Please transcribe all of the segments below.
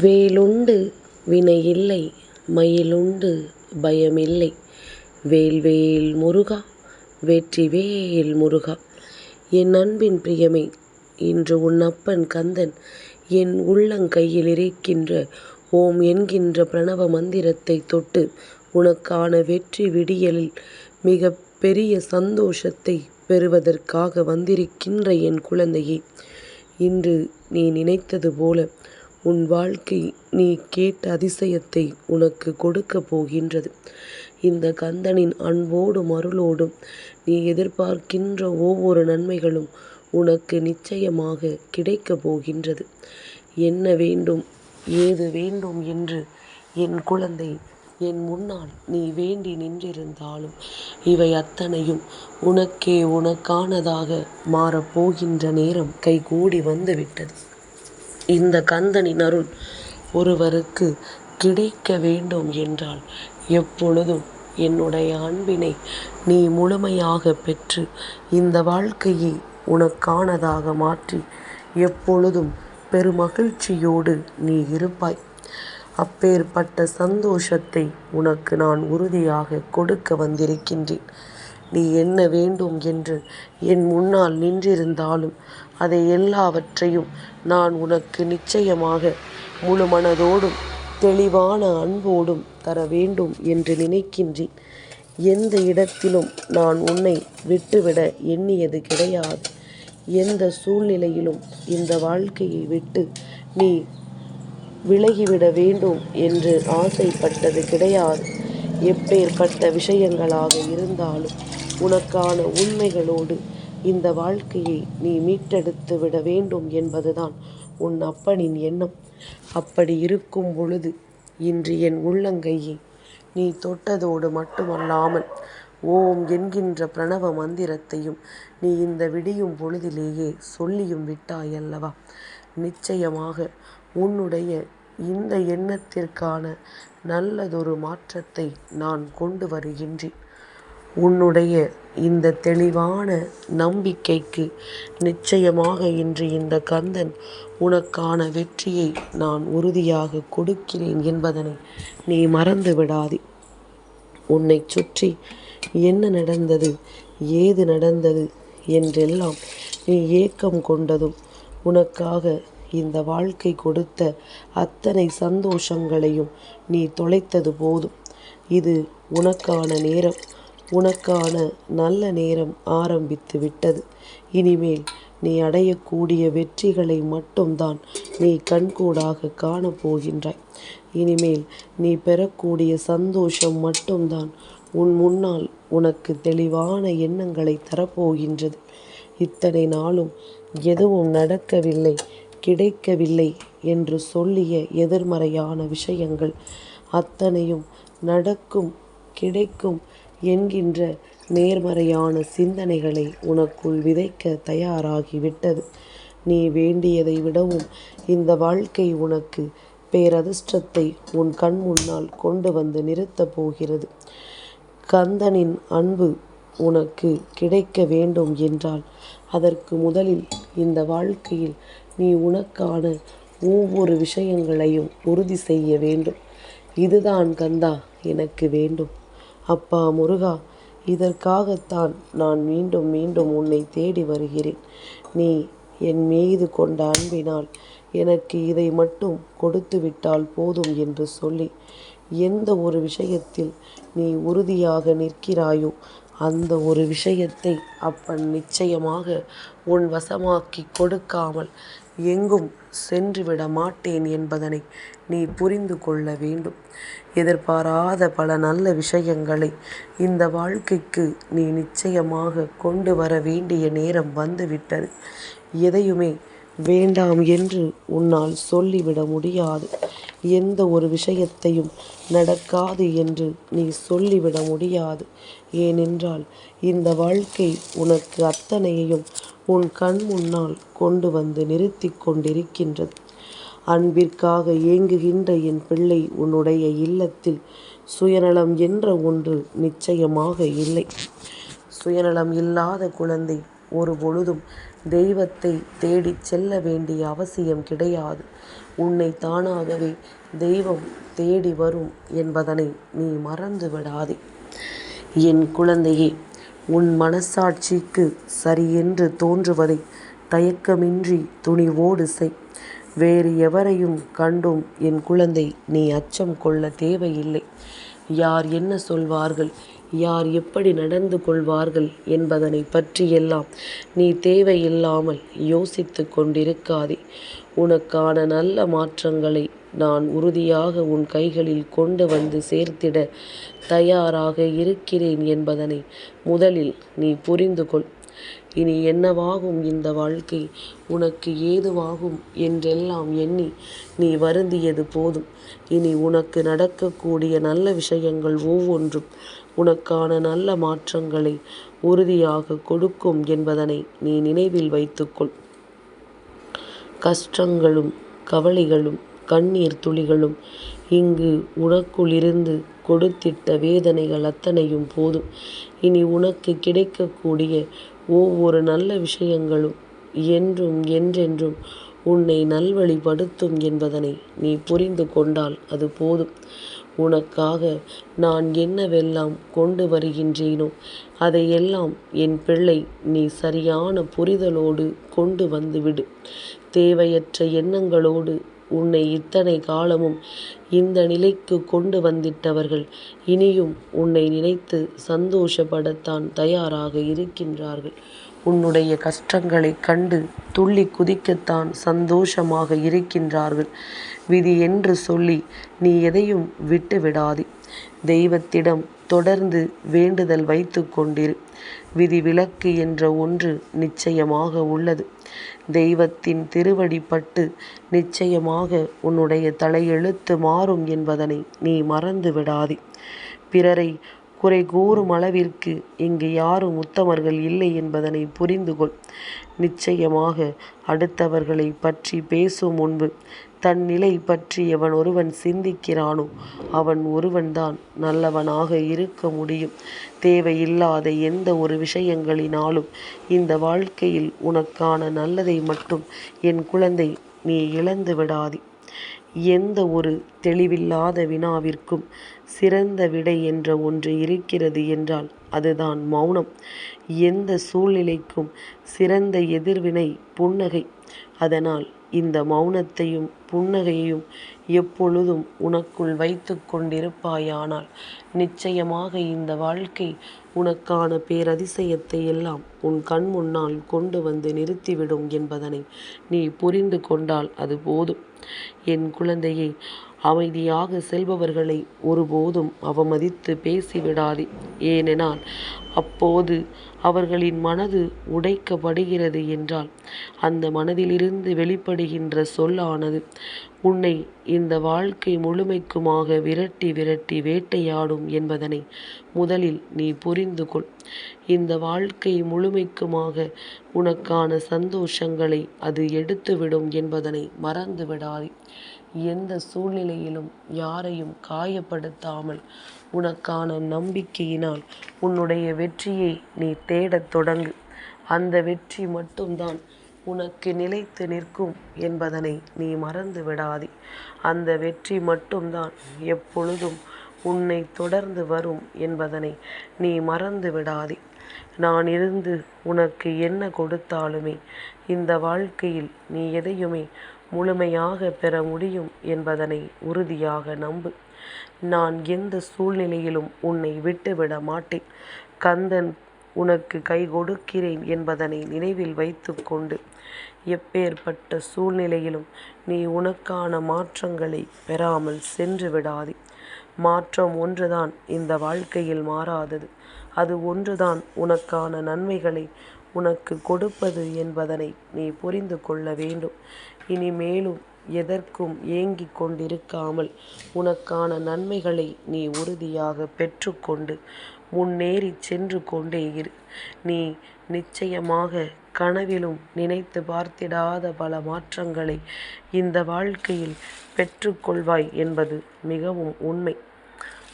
வேலுண்டு வினையில்லை மயிலுண்டு பயமில்லை. வேல்வேல் முருகா வெற்றிவேல் முருகா. என் அன்பின் பிரியமே இன்று உன் அப்பன் கந்தன் என் உள்ளங்கையில் இருக்கின்ற ஓம் என்கின்ற பிரணவ மந்திரத்தை தொட்டு உனக்கான வெற்றி விடியலில் மிக பெரிய சந்தோஷத்தை பெறுவதற்காக வந்திருக்கின்ற என் குழந்தையே இன்று நீ நினைத்தது போல உன் வாழ்க்கை நீ கேட்ட அதிசயத்தை உனக்கு கொடுக்கப் போகின்றது. இந்த கந்தனின் அன்போடும் அருளோடும் நீ எதிர்பார்க்கின்ற ஒவ்வொரு நன்மைகளும் உனக்கு நிச்சயமாக கிடைக்கப் போகின்றது. என்ன வேண்டும் ஏது வேண்டும் என்று என் குழந்தை என் முன்னால் நீ வேண்டி நின்றிருந்தாலும் இவை அத்தனையும் உனக்கே உனக்கானதாக மாறப்போகின்ற நேரம் கைகூடி வந்துவிட்டது. இந்த கந்தனின் அருள் ஒருவருக்கு கிடைக்க வேண்டும் என்றால் எப்பொழுதும் என்னுடைய அன்பினை நீ முழுமையாக பெற்று இந்த வாழ்க்கையை உனக்கானதாக மாற்றி எப்பொழுதும் பெருமகிழ்ச்சியோடு நீ இருப்பாய். அப்பேற்பட்ட சந்தோஷத்தை உனக்கு நான் உறுதியாக கொடுக்க வந்திருக்கின்றேன். நீ என்ன வேண்டும் என்று என் முன்னால் நின்றிருந்தாலும் அதை எல்லாவற்றையும் நான் உனக்கு நிச்சயமாக முழு மனதோடும் தெளிவான அன்போடும் தர வேண்டும் என்று நினைக்கின்றேன். எந்த இடத்திலும் நான் உன்னை விட்டுவிட எண்ணியது கிடையாது. எந்த சூழ்நிலையிலும் இந்த வாழ்க்கையை விட்டு நீ விலகிவிட வேண்டும் என்று ஆசைப்பட்டது கிடையாது. எப்பேற்பட்ட விஷயங்களாக இருந்தாலும் உனக்கான உண்மைகளோடு இந்த வாழ்க்கையை நீ மீட்டெடுத்து விட வேண்டும் என்பதுதான் உன் அப்பனின் எண்ணம். அப்படி இருக்கும் பொழுது இன்று என் உள்ளங்கையை நீ தொட்டதோடு மட்டுமல்லாமல் ஓம் என்கின்ற பிரணவ மந்திரத்தையும் நீ இந்த விடியும் பொழுதிலேயே சொல்லியும் விட்டாய் அல்லவா நிச்சயமாக உன்னுடைய இந்த எண்ணத்திற்கான நல்லதொரு மாற்றத்தை நான் கொண்டு வருகின்றேன். உன்னுடைய இந்த தெளிவான நம்பிக்கைக்கு நிச்சயமாக இன்று இந்த கந்தன் உனக்கான வெற்றியை நான் உறுதியாக கொடுக்கிறேன் என்பதனை நீ மறந்து விடாதே. உன்னை சுற்றி என்ன நடந்தது ஏது நடந்தது என்றெல்லாம் நீ ஏக்கம் கொண்டதும் உனக்காக இந்த வாழ்க்கை கொடுத்த அத்தனை சந்தோஷங்களையும் நீ தொலைத்தது போதும். இது உனக்கான நேரம். உனக்கான நல்ல நேரம் ஆரம்பித்து விட்டது. இனிமேல் நீ அடையக்கூடிய வெற்றிகளை மட்டும்தான் நீ கண்கூடாக காணப்போகின்றாய் இனிமேல் நீ பெறக்கூடிய சந்தோஷம் மட்டும்தான் உன் முன்னால் உனக்கு தெளிவான எண்ணங்களை தரப்போகின்றது. இத்தனை நாளும் எதுவும் நடக்கவில்லை கிடைக்கவில்லை என்று சொல்லிய எதிர்மறையான விஷயங்கள் அத்தனையும் நடக்கும் கிடைக்கும் என்கின்ற நேர்மறையான சிந்தனைகளை உனக்குள் விதைக்க தயாராகிவிட்டது. நீ வேண்டியதை விடவும் இந்த வாழ்க்கை உனக்கு பேரதிர்ஷ்டத்தை உன் கண் முன்னால் கொண்டு வந்து நிறுத்தப் போகிறது. கந்தனின் அன்பு உனக்கு கிடைக்க வேண்டும் என்றால் அதற்கு முதலில் இந்த வாழ்க்கையில் நீ உனக்கான ஒவ்வொரு விஷயங்களையும் உறுதி செய்ய வேண்டும். இதுதான் கந்தா எனக்கு வேண்டும். அப்பா முருகா இதற்காகத்தான் நான் மீண்டும் மீண்டும் உன்னை தேடி வருகிறேன். நீ என் மீது கொண்ட அன்பினால் எனக்கு இதை மட்டும் கொடுத்து விட்டால் போதும் என்று சொல்லி எந்த ஒரு விஷயத்தில் நீ உறுதியாக நிற்கிறாயோ அந்த ஒரு விஷயத்தை அப்பன் நிச்சயமாக உன் வசமாக்கி கொடுக்காமல் எங்கும் சென்றுவிட மாட்டேன் என்பதனை நீ புரிந்து கொள்ள வேண்டும். எதிர்பாராத பல நல்ல விஷயங்களை இந்த வாழ்க்கைக்கு நீ நிச்சயமாக கொண்டு வர வேண்டிய நேரம் வந்துவிட்டது. எதையுமே வேண்டாம் என்று உன்னால் சொல்லிவிட முடியாது. எந்த ஒரு விஷயத்தையும் நடக்காது என்று நீ சொல்லிவிட முடியாது. ஏனென்றால் இந்த வாழ்க்கை உனக்கு அத்தனையையும் உன் கண் முன்னால் கொண்டு வந்து நிறுத்தி கொண்டிருக்கின்றது. அன்பிற்காக ஏங்குகின்ற என் பிள்ளை உன்னுடைய இல்லத்தில் சுயநலம் என்ற ஒன்று நிச்சயமாக இல்லை. சுயநலம் இல்லாத குழந்தை ஒரு பொழுதும் தெய்வத்தை தேடிச் செல்ல வேண்டிய அவசியம் கிடையாது. உன்னை தானாகவே தெய்வம் தேடி வரும் என்பதனை நீ மறந்து விடாதே. என் குழந்தையே உன் மனசாட்சிக்கு சரியென்று தோன்றுவதை தயக்கமின்றி துணிவோடு செய். வேறு எவரையும் கண்டும் என் குழந்தை நீ அச்சம் கொள்ள தேவையில்லை. யார் என்ன சொல்வார்கள்? யார் எப்படி நடந்து கொள்வார்கள் என்பதனை பற்றியெல்லாம் நீ தேவையில்லாமல் யோசித்து கொண்டிருக்காதே. உனக்கான நல்ல மாற்றங்களை நான் உறுதியாக உன் கைகளில் கொண்டு வந்து சேர்த்திட தயாராக இருக்கிறேன் என்பதனை முதலில் நீ புரிந்து கொள். இனி என்னவாகும் இந்த வாழ்க்கை? உனக்கு ஏதுவாகும் என்றெல்லாம் எண்ணி நீ வருந்தியது போதும். இனி உனக்கு நடக்கக்கூடிய நல்ல விஷயங்கள் ஒவ்வொன்றும் உனக்கான நல்ல மாற்றங்களை உறுதியாக கொடுக்கும் என்பதனை நீ நினைவில் வைத்துக்கொள். கஷ்டங்களும் கவலைகளும் கண்ணீர் துளிகளும் இங்கு உனக்குள்ளிருந்து கொடுத்திட்ட வேதனைகள் அத்தனையும் போதும். இனி உனக்கு கிடைக்கக்கூடிய ஒவ்வொரு நல்ல விஷயங்களும் என்றும் என்றென்றும் உன்னை நல்வழிப்படுத்தும் என்பதனை நீ புரிந்து கொண்டால் அது போதும். உனக்காக நான் என்னவெல்லாம் கொண்டு வருகின்றேனோ அதையெல்லாம் என் பிள்ளை நீ சரியான புரிதலோடு கொண்டு வந்துவிடு. தேவையற்ற எண்ணங்களோடு உன்னை இத்தனை காலமும் இந்த நிலைக்கு கொண்டு வந்திட்டவர்கள் இனியும் உன்னை நினைத்து சந்தோஷப்படத்தான் தயாராக இருக்கின்றார்கள். உன்னுடைய கஷ்டங்களைக் கண்டு துள்ளி குதிக்கத்தான் சந்தோஷமாக இருக்கின்றார்கள். விதி என்று சொல்லி நீ எதையும் விட்டு விடாதே தெய்வத்திடம் தொடர்ந்து வேண்டுதல் வைத்து கொண்டிரு. விதி விலக்கு என்ற ஒன்று நிச்சயமாக உள்ளது. தெய்வத்தின் திருவடிப்பட்டு நிச்சயமாக உன்னுடைய தலையெழுத்து மாறும் என்பதனை நீ மறந்து விடாதே பிறரை குறை கூறும் அளவிற்கு இங்கு யாரும் உத்தமர்கள் இல்லை என்பதனை புரிந்து கொள் நிச்சயமாக அடுத்தவர்களை பற்றி பேசும் முன்பு தன் நிலை பற்றி எவன் ஒருவன் சிந்திக்கிறானோ அவன் ஒருவன்தான் நல்லவனாக இருக்க முடியும். தேவையில்லாத எந்த ஒரு விஷயங்களினாலும் இந்த வாழ்க்கையில் உனக்கான நல்லதை மட்டும் என் குழந்தை நீ இழந்து விடாதே எந்த ஒரு தெளிவில்லாத வினாவிற்கும் சிறந்த விடை என்ற ஒன்று இருக்கிறது என்றால் அதுதான் மௌனம். எந்த சூழ்நிலைக்கும் சிறந்த எதிர்வினை புன்னகை. அதனால் இந்த மௌனத்தையும் புன்னகையையும் எப்பொழுதும் உனக்குள் வைத்து கொண்டிருப்பாயானால் நிச்சயமாக இந்த வாழ்க்கை உனக்கான பேரதிசயத்தை எல்லாம் உன் கண் முன்னால் கொண்டு வந்து நிறுத்திவிடும் என்பதனை நீ புரிந்து கொண்டால் அது போதும். என் குழந்தையை அமைதியாக செல்பவர்களை ஒருபோதும் அவமதித்து பேசிவிடாதே. ஏனெனால் அப்போது அவர்களின் மனது உடைக்கப்படுகிறது என்றால் அந்த மனதிலிருந்து வெளிப்படுகின்ற சொல்லானது உன்னை இந்த வாழ்க்கை முழுமைக்குமாக விரட்டி விரட்டி வேட்டையாடும் என்பதனை முதலில் நீ புரிந்து கொள் இந்த வாழ்க்கை முழுமைக்குமாக உனக்கான சந்தோஷங்களை அது எடுத்துவிடும் என்பதனை மறந்து விடாதே எந்த சூழ்நிலையிலும் யாரையும் காயப்படுத்தாமல் உனக்கான நம்பிக்கையினால் உன்னுடைய வெற்றியை நீ தேடத் தொடங்கு. அந்த வெற்றி மட்டும்தான் உனக்கு நிலைத்து நிற்கும் என்பதனை நீ மறந்து விடாதே. அந்த வெற்றி மட்டும்தான் எப்பொழுதும் உன்னை தொடர்ந்து வரும் என்பதனை நீ மறந்து விடாதே. நான் இருந்து உனக்கு என்ன கொடுத்தாலுமே இந்த வாழ்க்கையில் நீ எதையுமே முழுமையாக பெற முடியும் என்பதனை உறுதியாக நம்பு. நான் எந்த சூழ்நிலையிலும் உன்னை விட்டுவிட மாட்டேன். கந்தன் உனக்கு கை கொடுக்கிறேன் என்பதனை நினைவில் வைத்து கொண்டு எப்பேற்பட்ட சூழ்நிலையிலும் நீ உனக்கான மாற்றங்களை பெறாமல் சென்று விடாதே. மாற்றம் ஒன்றுதான் இந்த வாழ்க்கையில் மாறாதது. அது ஒன்றுதான் உனக்கான நன்மைகளை உனக்கு கொடுப்பது என்பதனை நீ புரிந்து கொள்ள வேண்டும். இனிமேலும் எதற்கும் ஏங்கிக் கொண்டிருக்காமல் உனக்கான நன்மைகளை நீ உறுதியாக பெற்றுக்கொண்டு முன்னேறி சென்று கொண்டே இரு. நீ நிச்சயமாக கனவிலும் நினைத்து பார்த்திடாத பல மாற்றங்களை இந்த வாழ்க்கையில் பெற்றுக்கொள்வாய் என்பது மிகவும் உண்மை.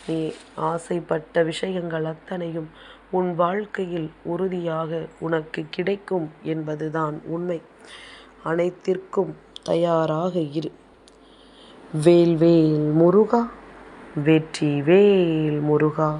நீ ஆசைப்பட்ட விஷயங்கள் அத்தனையும் உன் வாழ்க்கையில் உறுதியாக உனக்கு கிடைக்கும் என்பதுதான் உண்மை. அனைத்திற்கும் தயாராக இரு. வேல் வேல் முருகா வெற்றி வேல் முருகா.